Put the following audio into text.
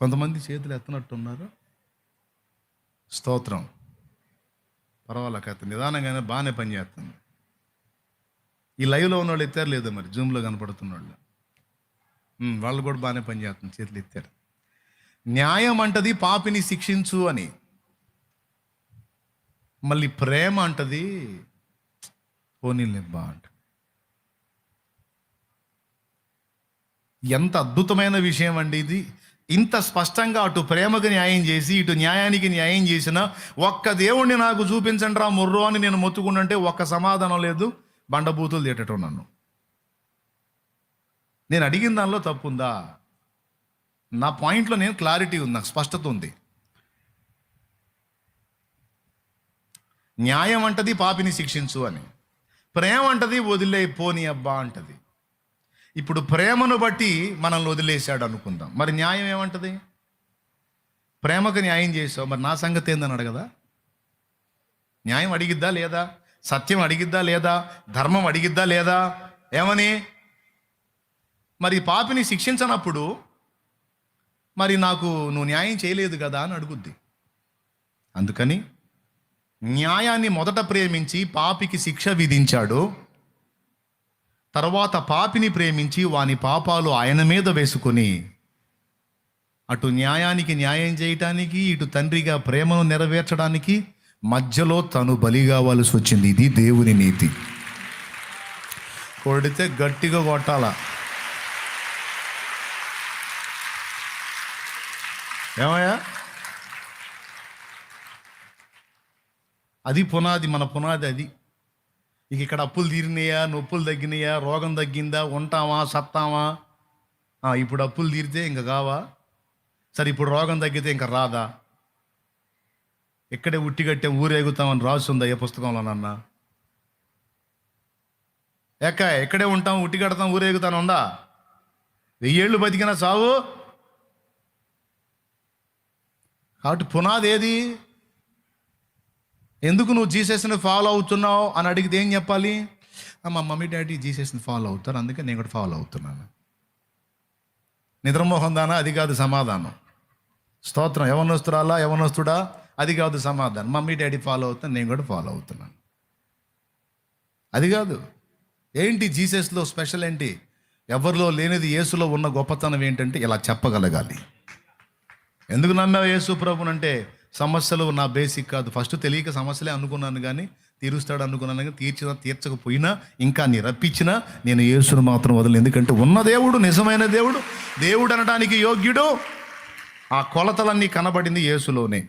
కొంతమంది చేతులు ఎత్తనట్టున్నారు. స్తోత్రం. పర్వాలేక నిదానంగానే బాగానే పనిచేస్తుంది ఈ లైవ్లో ఉన్న వాళ్ళు ఎత్తారు లేదు మరి? జూమ్లో కనపడుతున్న వాళ్ళు వాళ్ళు కూడా బాగానే పనిచేస్తుంది చేతులు ఎత్తారు. న్యాయం అంటది పాపిని శిక్షించు అని. మళ్ళీ ప్రేమ అంటది పోనీలే అంట. ఎంత అద్భుతమైన విషయం అండి ఇది. ఇంత స్పష్టంగా అటు ప్రేమకు న్యాయం చేసి ఇటు న్యాయానికి న్యాయం చేసిన ఒక్క దేవుణ్ణి నాకు చూపించండి రా ముర్రో అని నేను మొత్తుకుంటుంటే ఒక్క సమాధానం లేదు. బండబూతులు తిట్టడం నన్ను. నేను అడిగిన దానిలో తప్పుందా? నా పాయింట్లో నేను క్లారిటీ ఉంది నాకు స్పష్టత ఉంది. న్యాయం అంటది పాపిని శిక్షించు అని. ప్రేమ అంటది వదిలే పోని అబ్బా అంటది. ఇప్పుడు ప్రేమను బట్టి మనల్ని వదిలేశాడు అనుకుందాం. మరి న్యాయం ఏమంటది? ప్రేమకు న్యాయం చేసావు. మరి నా సంగతి ఏందని అడగదా? న్యాయం అడిగిద్దా లేదా? సత్యం అడిగిద్దా లేదా? ధర్మం అడిగిద్దా లేదా? ఏమని? మరి పాపిని శిక్షించనప్పుడు మరి నాకు నువ్వు న్యాయం చేయలేదు కదా అని అడుగుద్ది. అందుకని న్యాయాన్ని మొదట ప్రేమించి పాపికి శిక్ష విధించాడు. తర్వాత పాపిని ప్రేమించి వాని పాపాలు ఆయన మీద వేసుకొని అటు న్యాయానికి న్యాయం చేయటానికి ఇటు తండ్రిగా ప్రేమను నెరవేర్చడానికి మధ్యలో తను బలి కావాల్సి వచ్చింది. ఇది దేవుని నీతి. కొడితే గట్టిగా కొట్టాల. ఏమయ్యా? అది పునాది మన పునాది అది. ఇక ఇక్కడ అప్పులు తీరినాయా? నొప్పులు తగ్గినాయా? రోగం తగ్గిందా? ఉంటామా సత్తామా ఇప్పుడు అప్పులు తీరితే ఇంకా కావా? సరే ఇప్పుడు రోగం తగ్గితే ఇంకా రాదా? ఇక్కడే ఉట్టిగట్టే ఊరేగుతామని రాస్తుందా ఏ పుస్తకంలో నాన్న? ఎక్క ఎక్కడే ఉంటాం? ఉట్టి కడతాం ఊరేగుతాను ఉందా వెయ్యేళ్ళు బతికినా సావు కాబట్టి పునాది ఏది ఎందుకు నువ్వు జీసస్ని ఫాలో అవుతున్నావు అని అడిగితే ఏం చెప్పాలి? మా మమ్మీ డాడీ జీసస్ని ఫాలో అవుతారు. అందుకే నేను కూడా ఫాలో అవుతున్నాను. నిద్రమోహం దానా? అది కాదు సమాధానం. స్తోత్రం. యవనస్తురాలా? యవనస్తుడా? అది కాదు సమాధానం. మమ్మీ డాడీ ఫాలో అవుతాను నేను కూడా ఫాలో అవుతున్నాను. అది కాదు. ఏంటి జీసస్లో స్పెషల్ ఏంటి? ఎవరిలో లేనిది యేసులో ఉన్న గొప్పతనం ఏంటంటే ఇలా చెప్పగలగాలి. ఎందుకు నమ్మావు యేసు ప్రభునంటే? సమస్యలు నా బేసిక్ కాదు. ఫస్ట్ తెలియక సమస్యలే అనుకున్నాను కానీ తీరుస్తాడు అనుకున్నాను కానీ తీర్చిన తీర్చకపోయినా ఇంకా నీ రప్పించినా నేను యేసును మాత్రం వదలను. ఎందుకంటే ఉన్న దేవుడు నిజమైన దేవుడు దేవుడు అనడానికి యోగ్యుడు. ఆ కొలతలన్నీ కనబడింది యేసులోనే.